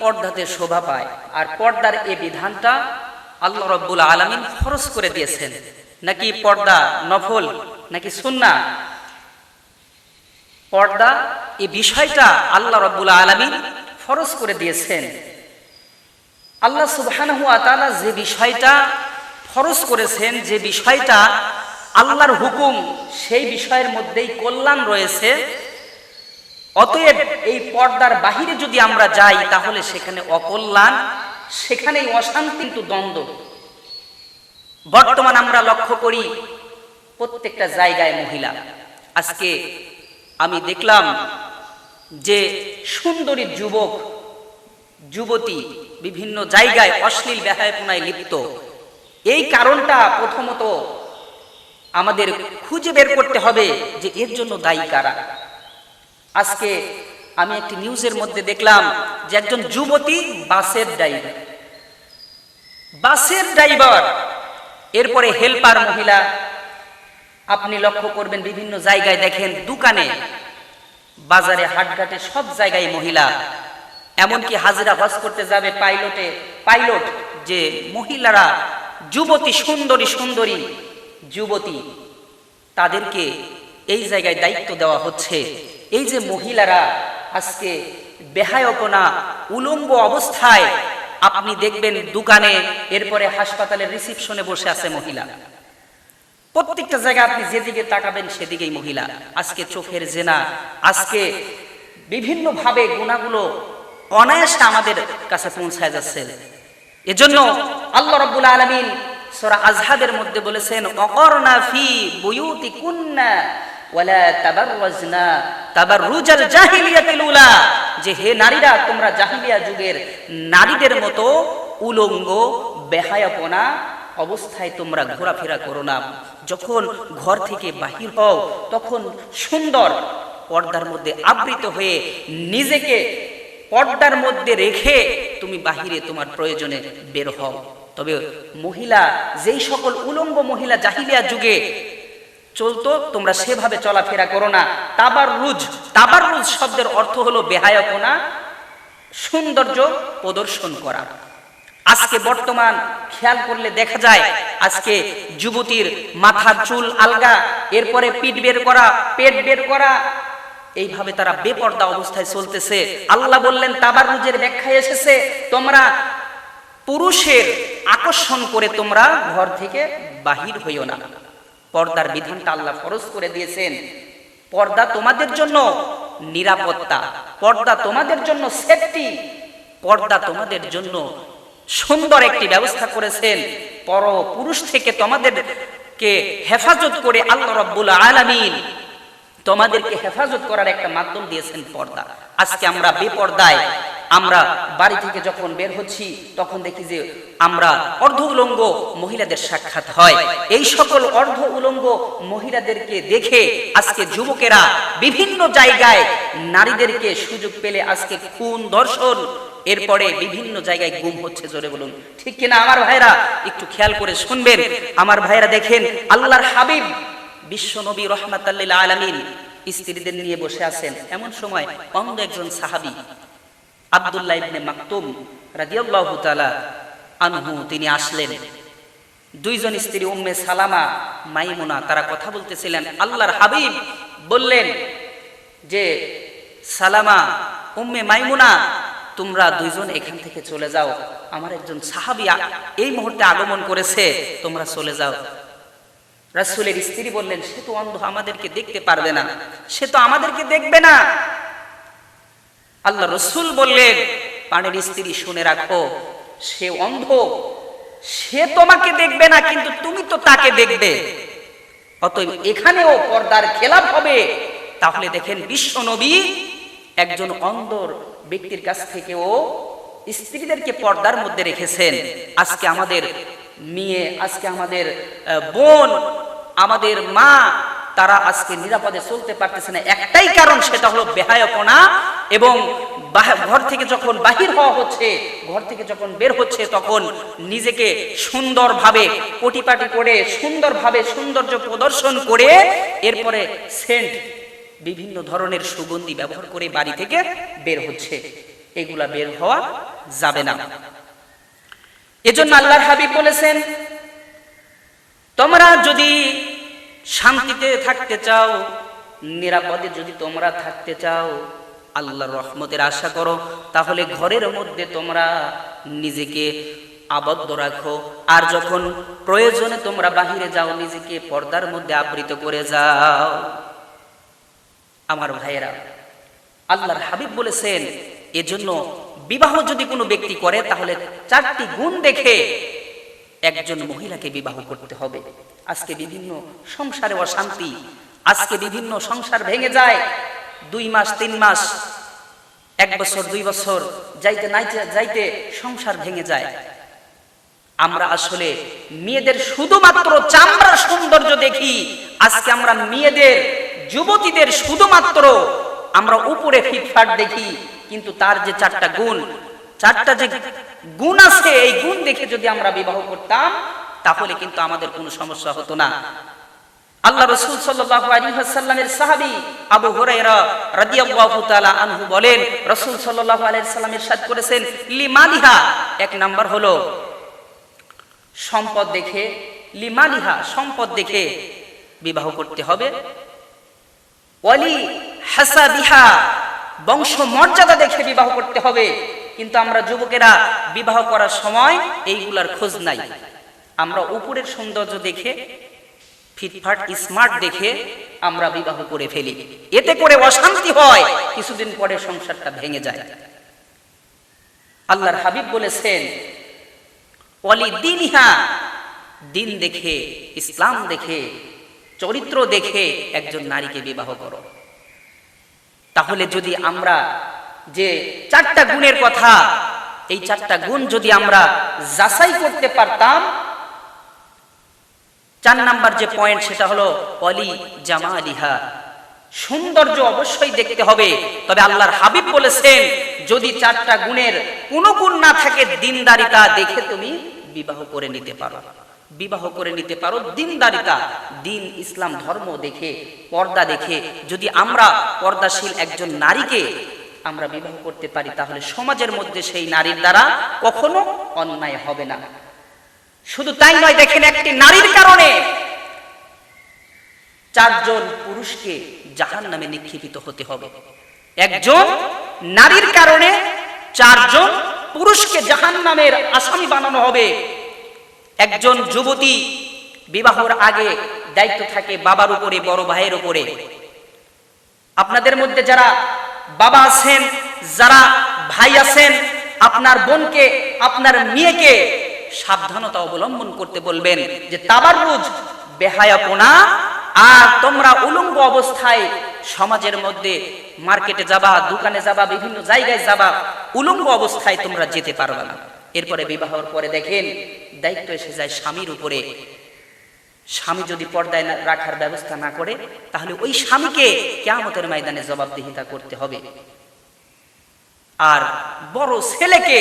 পর্দাতে শোভা পায়। আর পর্দার এই বিধানটা আল্লাহ রব্বুল আলমিন খরচ করে দিয়েছেন। নাকি পর্দা নফল, নাকি সুন্না পর্দা এ বিষয়টা আল্লাহ রব্বুল আলমিন ফরজ করে দিয়েছেন। আল্লাহ সুবহান তাআলা যে বিষয়টা ফরজ করেছেন, যে বিষয়টা আল্লাহর হুকুম, সেই বিষয়ের মধ্যেই কল্যাণ রয়েছে। অতএব এই পর্দার বাহিরে যদি আমরা যাই, তাহলে সেখানে অকল্যাণ, সেখানেই অশান্তি, কিন্তু দ্বন্দ্ব। বর্তমান আমরা লক্ষ্য করি, প্রত্যেকটা জায়গায় মহিলা। আজকে আমি দেখলাম যে সুন্দরী যুবক, যুবতী বিভিন্ন জায়গায় অশ্লীল ব্যহায়পনায় লিপ্ত। এই কারণটা প্রথমত আমাদের খুঁজে বের করতে হবে যে এর জন্য দায়ী কারা। আজকে আমি একটি নিউজের মধ্যে দেখলাম যে একজন যুবতী বাসের ড্রাইভার। বাসের ড্রাইভার, এরপরে হেল্পার মহিলা, আপনি লক্ষ্য করবেন বিভিন্ন জায়গায় দেখেন দোকানে, বাজারে, হাটঘাটে সব জায়গায় মহিলা। এমনকি হাজিরা হজ করতে যাবে পাইলটে, পাইলট যে মহিলারা যুবতী, সুন্দরী সুন্দরী যুবতী, তাদেরকে এই জায়গায় দায়িত্ব দেওয়া হচ্ছে। এই যে মহিলারা আজকে বেহায়পনা উলঙ্গ অবস্থায়, আপনি দেখবেন দোকানে, এরপরে হাসপাতালের রিসিপশনে বসে আছে মহিলা। প্রত্যেকটা জায়গায় আপনি যেদিকে তাকাবেন সেদিকেই মহিলা। আজকে চোখের জেনা, আজকে বিভিন্ন ভাবে গুণাগুলো অনায়াসে আমাদের কাছে পৌঁছায় যাচ্ছে। এজন্য আল্লাহ রাব্বুল আলামিন সূরা আজহাদের মধ্যে বলেছেন, অকরনা ফি বুয়ুতি কুন্না ওয়ালা তাবাররুজাল জাহিলিয়াতিল উলা, যে হে নারীরা, তোমরা জাহিলিয়া যুগের নারীদের মতো উলঙ্গ, বেহায়াপনা অবস্থায় তোমরা ঘোরাফেরা করো না। যখন ঘর থেকে বাহির হও, তখন সুন্দর পর্দার মধ্যে আবৃত হয়ে নিজেকে পর্দার মধ্যে রেখে তুমি বাহিরে তোমার প্রয়োজনে বের হও। তবে মহিলা, যেই সকল উলঙ্গ মহিলা জাহিলিয়া যুগে চলতো, তোমরা সেভাবে চলাফেরা করো না। তাবার রুজ তাবার রুজ শব্দের অর্থ হলো বেহায়পনা, সৌন্দর্য প্রদর্শন করা। আজকে বর্তমান খেয়াল করলে দেখা যায়, আজকে যুবতীর মাথার চুল আলগা, এরপরে পিঠ বের করা, পেট বের করা, এইভাবে তারা বেপর্দা অবস্থায় চলতেছে। আল্লাহ বললেন তাবারুজের ব্যাখ্যায় এসেছে, তোমরা পুরুষের আকর্ষণ করে তোমরা ঘর থেকে বাহির হইও না। পর্দার বিধানটা আল্লাহ ফরজ করে দিয়েছেন। পর্দা তোমাদের জন্য নিরাপত্তা, পর্দা তোমাদের জন্য সেফটি পর্দা তোমাদের জন্য সুন্দর একটি ব্যবস্থা করেছেন। পর পুরুষ থেকে তোমাদেরকে হেফাজত করে আল্লাহ রব্বুল আলামিন তোমাদেরকে হেফাজত করার একটা মাধ্যম দিয়েছেন পর্দা। আজকে আমরা বেপর্দায় আমরা বাড়ি থেকে যখন বের হচ্ছি, তখন দেখি যে আমরা অর্ধ উলঙ্গ মহিলাদের সাক্ষাৎ হয়। এই সকল অর্ধ উলঙ্গ মহিলাদেরকে দেখে আজকে যুবকেরা বিভিন্ন জায়গায় নারীদেরকে সুযোগ পেলে আজকে খুন দর্শন এরপরে বিভিন্ন জায়গায় গুম হচ্ছে জোরে বলুন। ঠিক কিনা আমার ভাইরা? একটু খেয়াল করে শুনবেন। আমার ভাইরা দেখেন, আল্লাহর হাবিব বিশ্ব নবী রহমাতাল্লিল আলামিন স্ত্রীদের নিয়ে বসে আছেন। এমন সময় অন্ধ একজন সাহাবী আব্দুল্লাহ ইবনে মাকতুম রাদিয়াল্লাহু তাআলা আনহু, তিনি আসলেন। দুইজন স্ত্রী, উম্মে সালামা, মাইমুনা, তারা কথা বলতেছিলেন, আল্লাহর হাবিব বললেন যে, সালামা, উম্মে মাইমুনা, তোমরা দুইজন এখান থেকে চলে যাও। আমার একজন সাহাবী এই মুহূর্তে আগমন করেছে, তোমরা চলে যাও। রাসূলের স্ত্রী বললেন, সে তো অন্ধ, আমাদেরকে দেখতে পারবে না। সে তো আমাদেরকে দেখবে না। আল্লাহ রসুল বললেন, পানের স্ত্রী শুনে রাখো, সে অন্ধ। সে তোমাকে দেখবে না, কিন্তু তুমি তো তাকে দেখবে। অতএব এখানেও পর্দার খেলাপ হবে। তাহলে দেখেন বিশ্ব নবী একজন অন্ধর ব্যক্তির কাছ থেকেও স্ত্রীদেরকে পর্দার মধ্যে রেখেছেন। আজকে আমাদের মেয়ে, আজকে আমাদের বোন, আমাদের মা, তারা আজকে নিরাপদে চলতে পারতেছে না। একটাই কারণ, সেটা হলো বেহায়পনা এবং ঘর থেকে যখন বাহির হওয়া হচ্ছে, ঘর থেকে যখন বের হচ্ছে, তখন নিজেকে সুন্দরভাবে পটিপাটি করে, সুন্দরভাবে সৌন্দর্য প্রদর্শন করে এরপরে সেন্ট বিভিন্ন ধরনের সুগন্ধি ব্যবহার করে বাড়ি থেকে বের হচ্ছে। এগুলা বের হওয়া যাবে না। এজন্য আল্লাহর হাবিব বলেছেন, তোমরা যদি শান্তিতে থাকতে চাও, নিরাপদে যদি তোমরা থাকতে চাও আল্লাহর রহমতের আশা করো। তাহলে ঘরের মধ্যে তোমরা নিজেকে আবদ্ধ রাখো। আর যখন প্রয়োজনে তোমরা বাহিরে যাও, নিজেকে পর্দার মধ্যে আবৃত করে যাও। আমার ভাইয়েরা, আল্লাহর হাবিব বলেছেন, এজন্য বিবাহ যদি কোনো ব্যক্তি করে, তাহলে চারটি গুণ দেখে একজন মহিলাকে বিবাহ করতে হবে। আজকে বিভিন্ন সংসারে অশান্তি, আজকে বিভিন্ন সংসার ভেঙে যায়। দুই মাস, তিন মাস, এক বছর, দুই বছর, যাইতে নাইতে যাইতে সংসার ভেঙে যায়। আমরা আসলে মেয়েদের শুধুমাত্র চামড়ার সৌন্দর্য দেখি, আজকে আমরা মেয়েদের, যুবতীদের শুধুমাত্র আমরা উপরে ফিটফাট দেখি, কিন্তু তার যে চারটা গুণ, চারটা যে গুণ আছে, এই গুণ দেখে যদি আমরা বিবাহ করতাম, তাহলে কিন্তু আমাদের কোনো সমস্যা হতো না। আল্লাহ রসুল সাল্লাল্লাহু আলাইহি ওয়াসাল্লামের সাহাবী আবু হুরায়রা রাদিয়াল্লাহু তাআলা আনহু বলেন, রসুল সাল্লাল্লাহু আলাইহি ইরশাদ করেছেন লিমালিহা এক নাম্বার হলো, সম্পদ দেখে লিমালিহা সম্পদ দেখে বিবাহ করতে হবে। ওয়ালি হাসাবিহা বংশ মর্যাদা দেখে বিবাহ করতে হবে। কিন্তু আমরা যুবকেরা বিবাহ করার সময় এইগুলার খোঁজ নাই। আমরা উপরের সৌন্দর্য দেখে ফিটফাট স্মার্ট দেখে আমরা বিবাহ করে ফেলি। এতে করে অশান্তি হয়, কিছুদিন পরে সংসারটা ভেঙে যায়। আল্লাহর হাবিব বলেছেন অলি দিনহা, দিন দেখে, ইসলাম দেখে, চরিত্র দেখে একজন নারীকে বিবাহ করো। তাহলে যদি আমরা যে চারটা গুণের কথা, এই চারটা গুণ যদি আমরা যাচাই করতে পারতাম চার নাম্বার যে পয়েন্ট সেটা হলো অলি জামালিহা। সৌন্দর্য অবশ্যই দেখতে হবে, তবে আল্লাহর হাবিব বলেছেন, যদি চারটা গুণের কোনো গুণ না থাকে দিনদারিতা দেখে তুমি বিবাহ করে নিতে পারো। বিবাহ করে নিতে পারো দিনদারিতা, দিন ইসলাম ধর্ম দেখে, পর্দা দেখে। যদি আমরা পর্দাশীল একজন নারীকে আমরা বিবাহ করতে পারি, তাহলে সমাজের মধ্যে সেই নারীর দ্বারা কখনো অন্যায় হবে না। শুধু তাই নয়, দেখেন একটি নারীর কারণে চারজন পুরুষকে জাহান নামে নিক্ষেপিত হতে হবে। একজন নারীর কারণে চারজন পুরুষকে জাহান নামের আসামি বানানো হবে। একজন যুবতী বিবাহর আগে দায়িত্ব থাকে বাবার উপরে, বড় ভাইয়ের উপরে। আপনাদের মধ্যে যারা বাবা আছেন, যারা ভাই আছেন, আপনার বোনকে, আপনার মেয়েকে সাবধানতা অবলম্বন করতে বলবেন যে তাবাররুজ বেহায়াপনা আর তোমরা উলঙ্গ অবস্থায় সমাজের মধ্যে মার্কেটে যাবা, দোকানে যাবা, বিভিন্ন জায়গায় যাবা উলঙ্গ অবস্থায় তোমরা যেতে পারবে না। এরপরে বিবাহর পরে দেখেন দায়িত্ব এসে যায় স্বামীর উপরে। স্বামী যদি পর্দায় রাখার ব্যবস্থা না করে, তাহলে ওই স্বামীকে কেয়ামতের ময়দানে জবাবদিহিতা করতে হবে। আর বড় ছেলেকে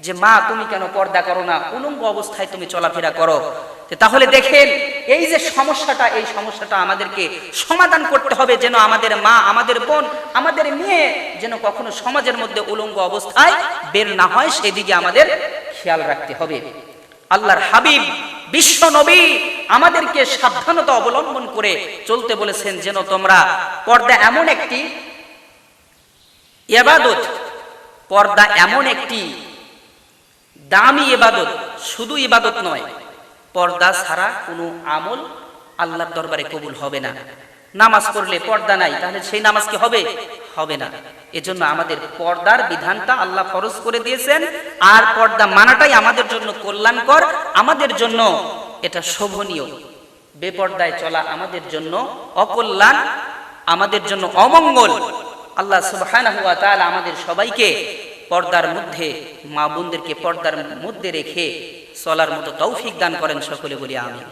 যে মা, তুমি কেন পর্দা করো না? উলঙ্গ অবস্থায় তুমি চলাফেরা করো। তাহলে দেখেন, এই যে সমস্যাটা, এই সমস্যাটা আমাদেরকে সমাধান করতে হবে যেন আমাদের মা, আমাদের বোন, আমাদের মেয়ে যেন কখনো সমাজের মধ্যে উলঙ্গ অবস্থায় বের না হয়, সেদিকে আমাদের খেয়াল রাখতে হবে। আল্লাহর হাবিব, বিশ্ব নবী আমাদেরকে সাবধানতা অবলম্বন করে চলতে বলেছেন যেন তোমরা পর্দা এমন একটি পর্দা এমন একটি দামি ইবাদত শুধু ইবাদত নয়, পর্দা ছাড়া কোনো আমল আল্লাহর দরবারে কবুল হবে না। নামাজ পড়লে পর্দা নাই, তাহলে সেই নামাজ কি হবে? হবে না। এজন্য আমাদের পর্দার বিধানটা আল্লাহ ফরজ করে দিয়েছেন, আর পর্দা মানাটাই আমাদের জন্য কল্যাণকর, আমাদের জন্য এটা শোভনীয়। বেপর্দায় চলা আমাদের জন্য অকল্যাণ, আমাদের জন্য অমঙ্গল। আল্লাহ তাআলা আমাদের সবাইকে পর্দার মধ্যে, মা বোনদেরকে পর্দার মধ্যে রেখে চলার মতো তৌফিক দান করেন সকলে বলি আমি